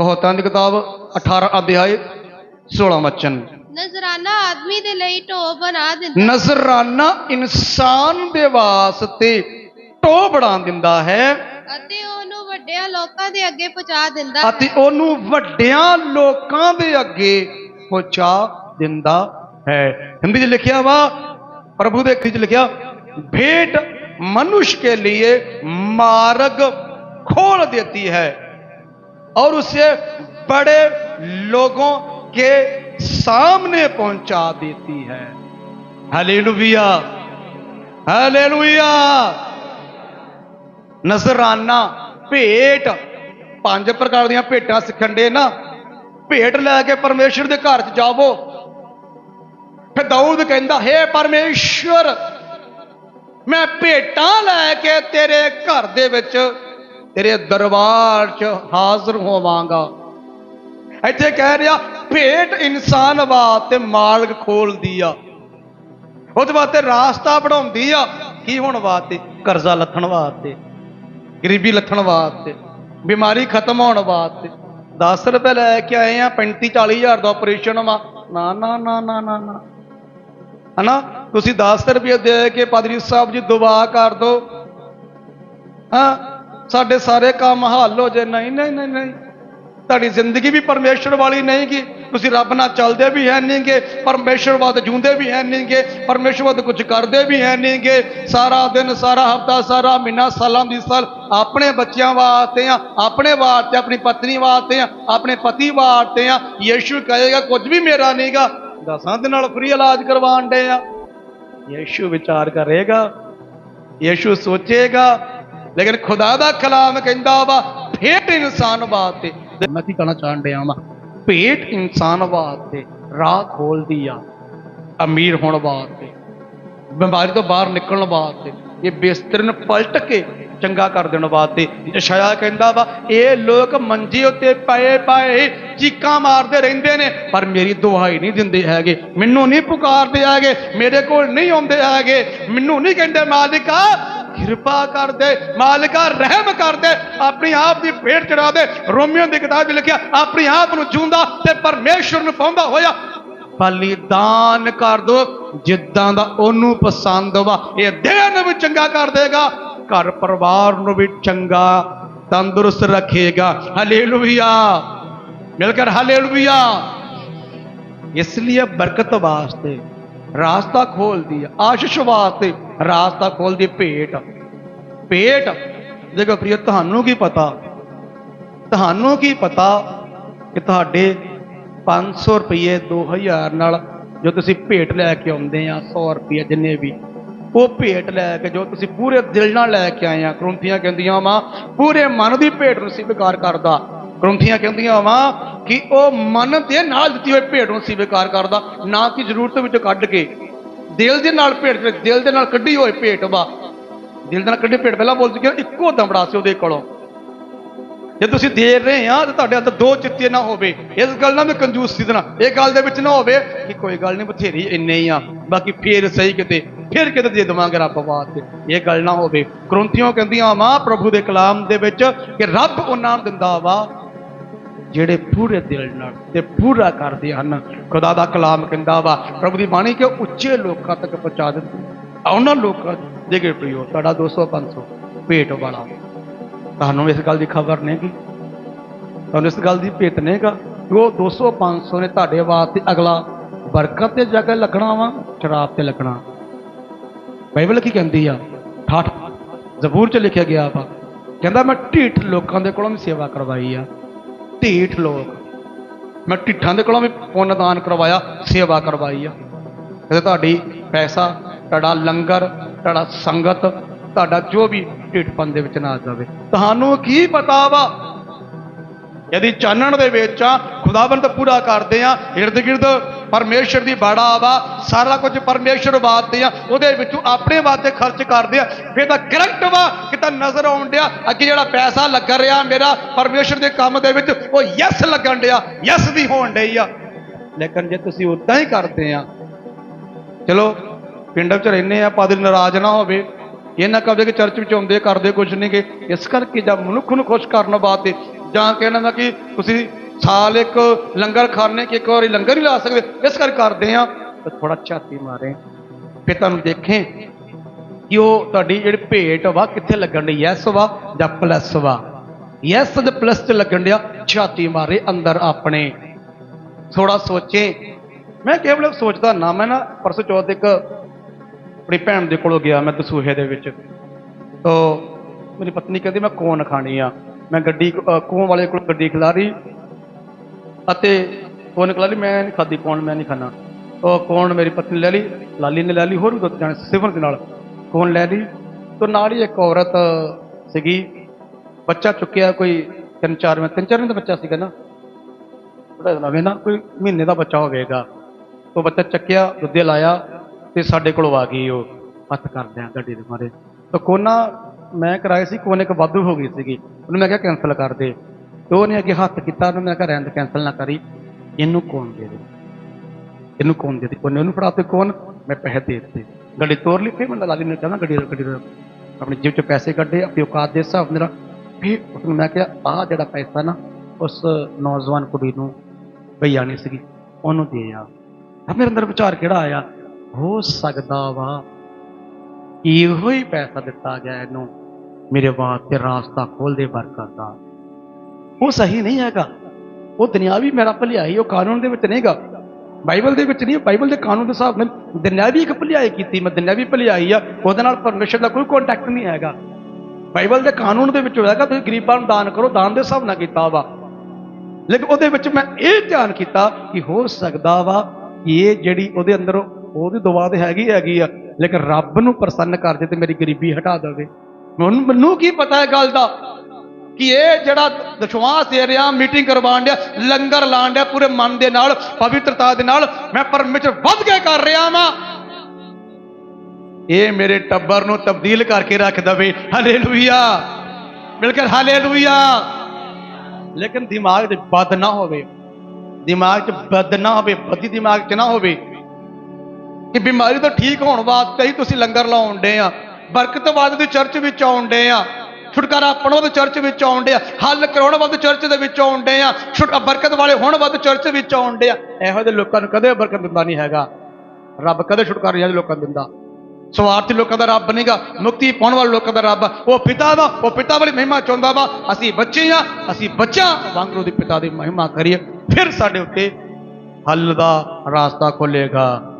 ਕਹੋਤਾਂ ਦੀ ਕਿਤਾਬ 18 ਅਧਿਆਇ 16 ਵਚਨ ਨਜ਼ਰਾਨਾ ਆਦਮੀ ਦੇ ਲਈ ਢੋ ਬਣਾ ਦਿੰਦਾ ਨਜ਼ਰਾਨਾ ਇਨਸਾਨ ਦੇ ਵਾਸਤੇ ਟੋ ਬਣਾ ਦਿੰਦਾ ਹੈ ਅਤੇ ਉਹਨੂੰ ਵੱਡਿਆਂ ਲੋਕਾਂ ਦੇ ਅੱਗੇ ਪਹੁੰਚਾ ਦਿੰਦਾ ਅਤੇ ਉਹਨੂੰ ਵੱਡਿਆਂ ਲੋਕਾਂ ਦੇ ਅੱਗੇ ਪਹੁੰਚਾ ਦਿੰਦਾ ਹੈ ਹਿੰਦੀ 'ਚ ਲਿਖਿਆ ਵਾ ਪ੍ਰਭੂ ਦੇ ਅੱਖਰ 'ਚ ਲਿਖਿਆ भेंट मनुष्य के लिए मार्ग खोल देती है और उसे बड़े लोगों के सामने पहुंचा देती है हालेलुया हालेलुया ਨਜ਼ਰਾਨਾ ਭੇਟ ਪੰਜ ਪ੍ਰਕਾਰ ਦੀਆਂ ਭੇਟਾਂ ਸਿੱਖਣ ਦੇ ਨਾ ਭੇਟ ਲੈ ਕੇ ਪਰਮੇਸ਼ਰ ਦੇ ਘਰ 'ਚ ਜਾਵੋ ਫਿਰ ਦਾਊਦ ਕਹਿੰਦਾ ਹੈ ਪਰਮੇਸ਼ਰ ਮੈਂ ਭੇਟਾਂ ਲੈ ਕੇ ਤੇਰੇ ਘਰ ਦੇ ਵਿੱਚ ਤੇਰੇ ਦਰਬਾਰ 'ਚ ਹਾਜ਼ਰ ਹੋਵਾਂਗਾ। ਇੱਥੇ ਕਹਿ ਰਿਹਾ, ਭੇਟ ਇਨਸਾਨ ਵਾਸਤੇ ਮਾਰਗ ਖੋਲਦੀ ਆ। ਉਹਦੇ ਵਾਸਤੇ ਰਾਸਤਾ ਬਣਾਉਂਦੀ ਆ। ਕੀ ਹੋਣ ਵਾਸਤੇ? ਕਰਜ਼ਾ ਲੱਥਣ ਵਾਸਤੇ, ਗਰੀਬੀ ਲੱਥਣ ਵਾਸਤੇ, ਬਿਮਾਰੀ ਖਤਮ ਹੋਣ ਵਾਸਤੇ। 10 ਰੁਪਏ ਲੈ ਕੇ ਆਏ ਆ 35 40 ਹਜ਼ਾਰ ਦਾ ਆਪਰੇਸ਼ਨ ਵਾ। ਨਾ ਨਾ ਨਾ ਨਾ ਨਾ ਨਾ। ਹਨਾ? ਤੁਸੀਂ 10 ਰੁਪਏ ਦੇ ਕੇ ਪਾਦਰੀ ਸਾਹਿਬ ਜੀ ਦੁਆ ਕਰ ਦੋ। ਹਾਂ? ਸਾਡੇ ਸਾਰੇ ਕੰਮ ਹੱਲ ਹੋ ਜੇ। ਨਹੀਂ ਨਹੀਂ ਨਹੀਂ ਨਹੀਂ। ਤੁਹਾਡੀ ਜ਼ਿੰਦਗੀ ਵੀ ਪਰਮੇਸ਼ਰ ਵਾਲੀ ਨਹੀਂ ਗੀ। ਤੁਸੀਂ ਰੱਬ ਨਾਲ ਚੱਲਦੇ ਵੀ ਹੈ ਨਹੀਂਗੇ ਪਰਮੇਸ਼ਰ ਵਾਦ ਜੂੰਦੇ ਵੀ ਹੈ ਨਹੀਂਗੇ ਪਰਮੇਸ਼ਰ ਵਾਦ ਕੁਝ ਕਰਦੇ ਵੀ ਹੈ ਨਹੀਂਗੇ ਸਾਰਾ ਦਿਨ, ਸਾਰਾ ਹਫਤਾ, ਸਾਰਾ ਮਹੀਨਾ, ਸਾਲਾਂ ਦੀ ਸਾਲ ਆਪਣੇ ਬੱਚਿਆਂ ਵਾਸਤੇ ਆ, ਆਪਣੇ ਵਾਸਤੇ, ਆਪਣੀ ਪਤਨੀ ਵਾਸਤੇ ਆ, ਆਪਣੇ ਪਤੀ ਵਾਸਤੇ ਆ। ਯੀਸ਼ੂ ਕਹੇਗਾ, ਕੁਝ ਵੀ ਮੇਰਾ ਨਹੀਂਗਾ ਦਸਾਂ ਦੇ ਨਾਲ ਫ੍ਰੀ ਇਲਾਜ ਕਰਵਾਉਣ ਦੇ ਆ। ਯੀਸ਼ੂ ਵਿਚਾਰ ਕਰੇਗਾ। ਯੀਸ਼ੂ ਸੋਚੇਗਾ ਲੇਕਿਨ ਖੁਦਾ ਦਾ ਕਲਾਮ ਕਹਿੰਦਾ ਵਾ, ਭੇਟ ਇਨਸਾਨ ਵਾਸਤੇ। ਤੇ ਮੈਂ ਕੀ ਕਹਿਣਾ ਚਾਹਣ ਡਿਆ ਵਾਂ? ਭੇਟ ਇਨਸਾਨ ਵਾਸਤੇ, ਰਾਹ ਖੋਲਦੀ ਆ, ਅਮੀਰ ਹੋਣ ਵਾਸਤੇ, ਬਿਮਾਰੀ ਤੋਂ ਬਾਹਰ ਨਿਕਲਣ ਵਾਸਤੇ, ਇਹ ਬਿਸਤਰ ਨੂੰ ਪਲਟ ਕੇ ਚੰਗਾ ਕਰ ਦੇਣ ਵਾਸਤੇ। ਯਸ਼ਾਇਆ ਕਹਿੰਦਾ ਵਾ, ਇਹ ਲੋਕ ਮੰਜੇ ਉੱਤੇ ਪਏ ਪਏ ਚੀਕਾਂ ਮਾਰਦੇ ਰਹਿੰਦੇ ਨੇ, ਪਰ ਮੇਰੀ ਦੁਹਾਈ ਨਹੀਂ ਦਿੰਦੇ ਹੈਗੇ, ਮੈਨੂੰ ਨਹੀਂ ਪੁਕਾਰਦੇ ਹੈਗੇ, ਮੇਰੇ ਕੋਲ ਨਹੀਂ ਆਉਂਦੇ ਹੈਗੇ, ਮੈਨੂੰ ਨਹੀਂ ਕਹਿੰਦੇ ਮਾਲਿਕਾ ਕਿਰਪਾ ਕਰ ਦੇ ਮਾਲਿਕਾ ਰਹਿਮ ਕਰ ਦੇ ਆਪਣੀ ਆਪ ਦੀ ਭੇਟ ਚੜਾ ਦੇ। ਰੋਮੀਓ ਦੀ ਕਿਤਾਬ ਵਿੱਚ ਲਿਖਿਆ, ਆਪਣੀ ਆਪ ਨੂੰ ਜੂੰਦਾ ਤੇ ਪਰਮੇਸ਼ਰ ਨੂੰ ਪਾਉਂਦਾ ਹੋਇਆ। ਬਲੀਦਾਨ ਕਰ ਦੋ, ਜਿੱਦਾਂ ਦਾ ਉਹਨੂੰ ਪਸੰਦ ਵਾ। ਇਹ ਦੇਹ ਨੂੰ ਵੀ ਚੰਗਾ ਕਰ ਦੇਗਾ, ਘਰ ਪਰਿਵਾਰ ਨੂੰ ਵੀ ਚੰਗਾ, ਤੰਦਰੁਸਤ ਰੱਖੇਗਾ। ਹਾਲੇਲੂਇਆ। ਮਿਲ ਕਰ ਹਾਲੇਲੂਇਆ। ਇਸ ਲਈ ਬਰਕਤ ਵਾਸਤੇ ਰਾਸਤਾ ਖੋਲਦੀ ਹੈ ਆਸ਼ਿਸ਼ ਵਾਸਤੇ ਰਾਸਤਾ ਖੋਲਦੀ ਭੇਟ। ਭੇਟ, ਦੇਖੋ ਪ੍ਰਿਯ, ਤੁਹਾਨੂੰ ਕੀ ਪਤਾ? ਤੁਹਾਨੂੰ ਕੀ ਪਤਾ ਕਿ ਤੁਹਾਡੇ 500 ਰੁਪਏ 2000 ਨਾਲ ਜੋ ਤੁਸੀਂ ਭੇਟ ਲੈ ਕੇ ਆਉਂਦੇ ਆ 100 ਰੁਪਏ ਜਿੰਨੇ ਵੀ, ਉਹ ਭੇਟ ਲੈ ਕੇ ਜੋ ਤੁਸੀਂ ਪੂਰੇ ਦਿਲ ਨਾਲ ਲੈ ਕੇ ਆਏ ਆ ਕਰੁੰਥੀਆਂ ਕਹਿੰਦੀਆਂ ਵਾ, ਪੂਰੇ ਮਨ ਦੀ ਭੇਟ ਨੂੰ ਸਵੀਕਾਰ ਕਰਦਾ। ਕਰੁੰਥੀਆਂ ਕਹਿੰਦੀਆਂ ਵਾ ਕਿ ਉਹ ਮਨ ਦੇ ਨਾਲ ਦਿੱਤੀ ਹੋਈ ਭੇਟ ਨੂੰ ਸਵੀਕਾਰ ਕਰਦਾ, ਨਾ ਕਿ ਜ਼ਰੂਰਤ ਵਿੱਚੋਂ ਕੱਢ ਕੇ। ਦਿਲ ਦੇ ਨਾਲ ਭੇਟ ਦਿਲ ਦੇ ਨਾਲ ਕੱਢੀ ਹੋਈ ਭੇਟ ਵਾ। ਦਿਲ ਦੇ ਨਾਲ ਕੱਢੀ ਭੇਟ ਪਹਿਲਾਂ ਬੋਲ ਚੁੱਕੇ ਇੱਕੋ ਦਮੜਾ ਸੀ ਉਹਦੇ ਕੋਲੋਂ। ਜੇ ਤੁਸੀਂ ਦੇ ਰਹੇ ਆ ਤਾਂ ਤੁਹਾਡੇ ਅੰਦਰ ਦੋ ਚਿੱਤੇ ਨਾ ਹੋਵੇ। ਇਸ ਗੱਲ ਨਾਲ ਮੈਂ ਕੰਜੂਸ ਸੀ ਨਾਲ। ਇਹ ਗੱਲ ਦੇ ਵਿੱਚ ਨਾ ਹੋਵੇ ਕਿ ਕੋਈ ਗੱਲ ਨਹੀਂ, ਬਥੇਰੀ ਇੰਨੇ ਹੀ ਆ। ਬਾਕੀ ਫੇਰ ਸਹੀ ਕਿਤੇ, ਫਿਰ ਕਿਤੇ ਦੇ ਦੇਵਾਂਗੇ ਰੱਬ ਵਾਸਤੇ। ਇਹ ਗੱਲ ਨਾ ਹੋਵੇ। ਕਰੁੰਥੀਆਂ ਕਹਿੰਦੀਆਂ ਵਾ, ਪ੍ਰਭੂ ਦੇ ਕਲਾਮ ਦੇ ਵਿੱਚ ਕਿ ਰੱਬ ਉਹਨਾਂ ਨੂੰ ਦਿੰਦਾ ਵਾ ਜਿਹੜੇ ਪੂਰੇ ਦਿਲ ਨਾਲ ਤੇ ਪੂਰਾ ਕਰਦੇ ਹਨ। ਖੁਦਾ ਦਾ ਕਲਾਮ ਕਹਿੰਦਾ ਵਾ, ਪ੍ਰਭੂ ਦੀ ਬਾਣੀ ਕਿ ਉੱਚੇ ਲੋਕਾਂ ਤੱਕ ਪਹੁੰਚਾ ਦਿੰਦੀ ਉਹਨਾਂ ਲੋਕਾਂ ਦੇ ਕੇ ਪ੍ਰਿਓ ਤੁਹਾਡਾ 200 500 ਭੇਟ ਵਾਲਾ। ਤੁਹਾਨੂੰ ਇਸ ਗੱਲ ਦੀ ਖਬਰ ਨਹੀਂ ਗੀ? ਤੁਹਾਨੂੰ ਇਸ ਗੱਲ ਦੀ ਭੇਤ ਨਹੀਂਗਾ ਉਹ 200 500 ਨੇ ਤੁਹਾਡੇ ਵਾਸਤੇ ਅਗਲਾ ਬਰਕਤ ਤੇ ਜਗ੍ਹਾ ਲੱਗਣਾ ਵਾ, ਸ਼ਰਾਬ ਤੇ ਲੱਗਣਾ। ਬਾਈਬਲ ਕੀ ਕਹਿੰਦੀ ਆ? ਠਾਠ, ਜ਼ਬੂਰ ਚ ਲਿਖਿਆ ਗਿਆ ਵਾ। ਕਹਿੰਦਾ, ਮੈਂ ਢੀਠ ਲੋਕਾਂ ਦੇ ਕੋਲੋਂ ਵੀ ਸੇਵਾ ਕਰਵਾਈ ਆ। ਢੀਠ ਲੋਕ। ਮੈਂ ਢਿੱਠਾਂ ਦੇ ਕੋਲੋਂ ਵੀ ਪੁੰਨ ਦਾਨ ਕਰਵਾਇਆ, ਸੇਵਾ ਕਰਵਾਈ ਆ। ਤੇ ਤੁਹਾਡੀ ਪੈਸਾ, ਤੁਹਾਡਾ ਲੰਗਰ, ਤੁਹਾਡਾ ਸੰਗਤ, ਤੁਹਾਡਾ ਜੋ ਵੀ ਢਿੱਠਪਨ ਦੇ ਵਿੱਚ ਨਾ ਆ ਜਾਵੇ ਤੁਹਾਨੂੰ ਕੀ ਪਤਾ ਵਾ ਯਦੀ ਚਾਨਣ ਦੇ ਵਿੱਚ ਆ, ਖੁਦਾਵੰਦ ਪੂਰਾ ਕਰਦੇ ਆ, ਇਰਦ ਗਿਰਦ ਪਰਮੇਸ਼ਰ ਦੀ ਬਾੜਾ ਵਾ, ਸਾਰਾ ਕੁਝ ਪਰਮੇਸ਼ਰ ਵਾਸਤੇ ਆ, ਉਹਦੇ ਵਿੱਚੋਂ ਆਪਣੇ ਵਾਸਤੇ ਖਰਚ ਕਰਦੇ ਆ। ਫਿਰ ਤਾਂ ਕਰੈਕਟ ਵਾ ਕਿ ਨਜ਼ਰ ਆਉਣ ਡਿਆ, ਅੱਗੇ ਜਿਹੜਾ ਪੈਸਾ ਲੱਗ ਰਿਹਾ ਮੇਰਾ, ਪਰਮੇਸ਼ਰ ਦੇ ਕੰਮ ਦੇ ਵਿੱਚ, ਉਹ ਯੈਸ ਲੱਗਣ ਡਿਆ ਯੈਸ ਦੀ ਹੋਣ ਡਈ ਆ। ਲੇਕਿਨ ਜੇ ਤੁਸੀਂ ਉਦਾਂ ਹੀ ਕਰਦੇ ਆ, ਚਲੋ, ਪਿੰਡ ਵਿੱਚ ਰਹਿੰਦੇ ਆ ਪਾਦਰੀ ਨਾਰਾਜ਼ ਨਾ ਹੋਵੇ, ਇਹ ਨਾ ਕਹਦੇ ਕਿ ਚਰਚ ਵਿੱਚ ਆਉਂਦੇ, ਕਰਦੇ ਕੁਝ ਨਹੀਂਗੇ ਇਸ ਕਰਕੇ ਜਦ ਮਨੁੱਖ ਨੂੰ ਖੁਸ਼ ਕਰਨ ਵਾਸਤੇ ਜਾਂ ਕਹਿਣਾ ਦਾ ਕਿ ਤੁਸੀਂ ਸਾਲ ਇੱਕ ਲੰਗਰ ਖਾਣੇ ਕਿ ਇੱਕ ਵਾਰੀ ਲੰਗਰ ਹੀ ਲਾ ਸਕਦੇ, ਇਸ ਕਰ ਕਰਦੇ ਆ ਤਾਂ ਥੋੜਾ ਝਾਤੀ ਮਾਰੇ, ਫਿਰ ਤੁਹਾਨੂੰ ਦੇਖੇ ਕਿ ਉਹ ਤੁਹਾਡੀ ਜਿਹੜੀ ਭੇਟ ਵਾ ਕਿੱਥੇ ਲੱਗਣ ਦੀ ਯੈਸ ਵਾ ਜਾਂ ਪਲੱਸ ਵਾ? ਯੈਸ ਤੇ ਪਲੱਸ ਤੇ ਲੱਗਣ ਡਿਆ ਛਾਤੀ ਮਾਰੇ ਅੰਦਰ ਆਪਣੇ। ਥੋੜਾ ਸੋਚੇ। ਮੈਂ ਕੇਵਲ ਸੋਚਦਾ, ਨਾ ਮੈਂ ਨਾ ਪਰਸੋਂ ਚੌਥ ਇੱਕ ਆਪਣੀ ਭੈਣ ਦੇ ਕੋਲੋਂ ਗਿਆ ਮੈਂ ਦਸੂਹੇ ਦੇ ਵਿੱਚ। ਤੋ ਮੇਰੀ ਪਤਨੀ ਕਹਿੰਦੀ, ਮੈਂ ਕੌਣ ਖਾਣੀ ਆ? ਮੈਂ ਗੱਡੀ ਅ, ਵਾਲੇ ਕੋਲ ਗੱਡੀ ਖਿਲਾ ਰਹੀ ਅਤੇ ਕੋਨ ਖਿਲਾ ਮੈਂ ਨਹੀਂ ਖਾਦੀ ਕੌਣ ਮੈਂ ਨਹੀਂ ਖਾਣਾ। ਉਹ ਕੋਨ ਮੇਰੀ ਪਤਨੀ ਲੈ ਲਈ ਲਾਲੀ ਨੇ ਲੈ ਲਈ ਹੋਰ ਵੀ ਦੋ ਜਾਣੇ ਸਿਵਰ ਦੇ ਨਾਲ ਕੋਨ ਲੈ ਲਈ। ਤੋ ਨਾਲ ਹੀ ਇੱਕ ਔਰਤ ਸੀਗੀ ਬੱਚਾ ਚੁੱਕਿਆ ਕੋਈ ਤਿੰਨ ਚਾਰ ਮੈਂ ਤਿੰਨ ਚਾਰ ਮਹੀਨੇ ਦਾ ਬੱਚਾ ਸੀਗਾ ਨਾ। ਥੋੜਾ ਨਵੇਂ ਨਾ ਕੋਈ ਮਹੀਨੇ ਦਾ ਬੱਚਾ ਹੋਵੇਗਾ। ਉਹ ਬੱਚਾ ਚੱਕਿਆ ਦੁੱਧੇ ਲਾਇਆ ਤੇ ਸਾਡੇ ਕੋਲ ਆ ਗਈ ਉਹ ਹੱਥ ਕਰਦਿਆਂ ਗੱਡੀ ਦੇ ਮਾਰੇ। ਤਾਂ ਕੋਨਾ ਮੈਂ ਕਰਾਈ ਸੀ ਕੋਨੇ ਇੱਕ ਵਾਧੂ ਹੋ ਗਈ ਸੀਗੀ, ਉਹਨੂੰ ਮੈਂ ਕਿਹਾ ਕੈਨਸਲ ਕਰ ਦੇ। ਤੇ ਉਹਨੇ ਅੱਗੇ ਹੱਥ ਕੀਤਾ, ਉਹਨੂੰ ਮੈਂ ਕਿਹਾ ਰਹਿਣ ਦੇ ਕੈਨਸਲ ਨਾ ਕਰੀ। ਇਹਨੂੰ ਕੌਣ ਦੇ ਦੇ ਇਹਨੂੰ ਕੌਣ ਦੇ ਦੇ ਕੋਨੇ ਉਹਨੂੰ ਫੜਾ ਤੇ ਕੌਣ? ਮੈਂ ਪੈਸੇ ਦੇ ਦਿੱਤੇ। ਗੱਡੀ ਤੋਰ ਲਈ, ਫਿਰ ਮੈਂ ਲਾਲੀ ਨੇ ਕਹਿੰਦਾ ਗੱਡੀ ਗੱਡੀ ਦਾ ਆਪਣੀ ਜੇਬ ਚੋਂ ਪੈਸੇ ਕੱਢੇ, ਆਪਣੀ ਔਕਾਤ ਦੇ ਹਿਸਾਬ ਨਾਲ ਫਿਰ ਉਸਨੂੰ ਮੈਂ ਕਿਹਾ ਆਹ ਜਿਹੜਾ ਪੈਸਾ ਨਾ, ਉਸ ਨੌਜਵਾਨ ਕੁੜੀ ਨੂੰ ਭਈਆ ਨਹੀਂ ਸੀਗੀ, ਉਹਨੂੰ ਦੇ ਆ। ਮੇਰੇ ਅੰਦਰ ਵਿਚਾਰ ਕਿਹੜਾ ਆਇਆ? ਹੋ ਸਕਦਾ ਵਾ, ਇਹੋ ਹੀ ਪੈਸਾ ਦਿੱਤਾ ਗਿਆ ਇਹਨੂੰ। ਮੇਰੇ ਵਾਸਤੇ ਰਾਸਤਾ ਖੋਲ ਦੇ ਬਰਕਤ ਦਾ ਉਹ ਸਹੀ ਨਹੀਂ ਹੈਗਾ। ਉਹ ਦੁਨਿਆਵੀ ਮੇਰਾ ਭਲਾਈ, ਉਹ ਕਾਨੂੰਨ ਦੇ ਵਿੱਚ ਨਹੀਂਗਾ। ਬਾਈਬਲ ਦੇ ਵਿੱਚ ਨਹੀਂ, ਬਾਈਬਲ ਦੇ ਕਾਨੂੰਨ ਦੇ ਹਿਸਾਬ ਨਾਲ ਦੁਨਿਆਵੀ ਇੱਕ ਭਲਾਈ ਕੀਤੀ, ਮੈਂ ਦੁਨਿਆਵੀ ਭਲਾਈ ਆ, ਉਹਦੇ ਨਾਲ ਪਰਮੇਸ਼ਰ ਦਾ ਕੋਈ ਕੰਟੈਕਟ ਨਹੀਂ ਹੈਗਾ। ਬਾਈਬਲ ਦੇ ਕਾਨੂੰਨ ਦੇ ਵਿੱਚ ਹੋਏਗਾ ਤੁਸੀਂ ਗਰੀਬਾਂ ਨੂੰ ਦਾਨ ਕਰੋ, ਦਾਨ ਦੇ ਹਿਸਾਬ ਨਾਲ ਕੀਤਾ ਵਾ। ਲੇਕਿਨ ਉਹਦੇ ਵਿੱਚ ਮੈਂ ਇਹ ਧਿਆਨ ਕੀਤਾ ਕਿ ਹੋ ਸਕਦਾ ਵਾ ਕਿ ਇਹ ਜਿਹੜੀ ਉਹਦੇ ਅੰਦਰ, ਉਹਦੀ ਦੁਆ ਤੇ ਹੈਗੀ ਹੈਗੀ ਆ। ਲੇਕਿਨ ਰੱਬ ਨੂੰ ਪ੍ਰਸੰਨ ਕਰ ਦੇ ਤੇ ਮੇਰੀ ਗਰੀਬੀ ਹਟਾ ਦੇਵੇ। ਮੈਨੂੰ ਮੈਨੂੰ ਕੀ ਪਤਾ ਹੈ ਗੱਲ ਦਾ? ਕਿ ਇਹ ਜਿਹੜਾ ਵਿਸ਼ਵਾਸ ਦੇ ਰਿਹਾ, ਮੀਟਿੰਗ ਕਰਵਾਉਣ ਡਿਆ, ਲੰਗਰ ਲਾਣ ਡਿਆ ਪੂਰੇ ਮਨ ਦੇ ਨਾਲ, ਪਵਿੱਤਰਤਾ ਦੇ ਨਾਲ, ਮੈਂ ਪਰਮੇਸ਼ਰ ਵੱਧ ਕੇ ਕਰ ਰਿਹਾ ਵਾਂ। ਇਹ ਮੇਰੇ ਟੱਬਰ ਨੂੰ ਤਬਦੀਲ ਕਰਕੇ ਰੱਖ ਦਵੇ। ਹਾਲੇਲੂਇਆ। ਮਿਲ ਕੇ ਹਾਲੇਲੂਇਆ। ਲੇਕਿਨ ਦਿਮਾਗ 'ਚ ਬਦ ਨਾ ਹੋਵੇ। ਦਿਮਾਗ 'ਚ ਬਦ ਨਾ ਹੋਵੇ ਬਦੀ ਦਿਮਾਗ 'ਚ ਨਾ ਹੋਵੇ। ਕਿ ਬਿਮਾਰੀ ਤੋਂ ਠੀਕ ਹੋਣ ਵਾਸਤੇ ਹੀ ਤੁਸੀਂ ਲੰਗਰ ਲਾਉਣ ਡੇ ਆ। ਬਰਕਤਵਾਦ ਦੀ ਚਰਚ ਵਿੱਚ ਆਉਣ ਡੇ ਆ। ਛੁਟਕਾਰਾ ਪਾਉਣ ਵਾਸਤੇ ਚਰਚ ਵਿੱਚ ਆਉਣ ਡੇ ਆ। ਹੱਲ ਕਰਾਉਣ ਵੱਧ ਚਰਚ ਦੇ ਵਿੱਚ ਆਉਣ ਡੇ ਆ। ਛੁਟ ਬਰਕਤ ਵਾਲੇ ਹੋਣ ਵੱਧ ਚਰਚ ਵਿੱਚ ਆਉਣ ਡੇ ਆ। ਇਹੋ ਜਿਹੇ ਲੋਕਾਂ ਨੂੰ ਕਦੇ ਬਰਕਤ ਦਿੰਦਾ ਨਹੀਂ ਹੈਗਾ। ਰੱਬ ਕਦੇ ਛੁਟਕਾਰਾ ਨਹੀਂ ਲੋਕਾਂ ਨੂੰ ਦਿੰਦਾ। ਸਵਾਰਥੀ ਲੋਕਾਂ ਦਾ ਰੱਬ ਨਹੀਂਗਾ ਮੁਕਤੀ ਪਾਉਣ ਵਾਲੇ ਲੋਕਾਂ ਦਾ ਰੱਬ। ਉਹ ਪਿਤਾ ਵਾ, ਉਹ ਪਿਤਾ ਵਾਲੀ ਮਹਿਮਾ ਚਾਹੁੰਦਾ ਵਾ। ਅਸੀਂ ਬੱਚੇ ਆ, ਅਸੀਂ ਬੱਚਾ। ਵਾਂਗੂ ਦੀ ਪਿਤਾ ਦੀ ਮਹਿਮਾ ਕਰੀਏ। ਫਿਰ ਸਾਡੇ ਉੱਤੇ ਹੱਲ ਦਾ ਰਾਸਤਾ ਖੋਲੇਗਾ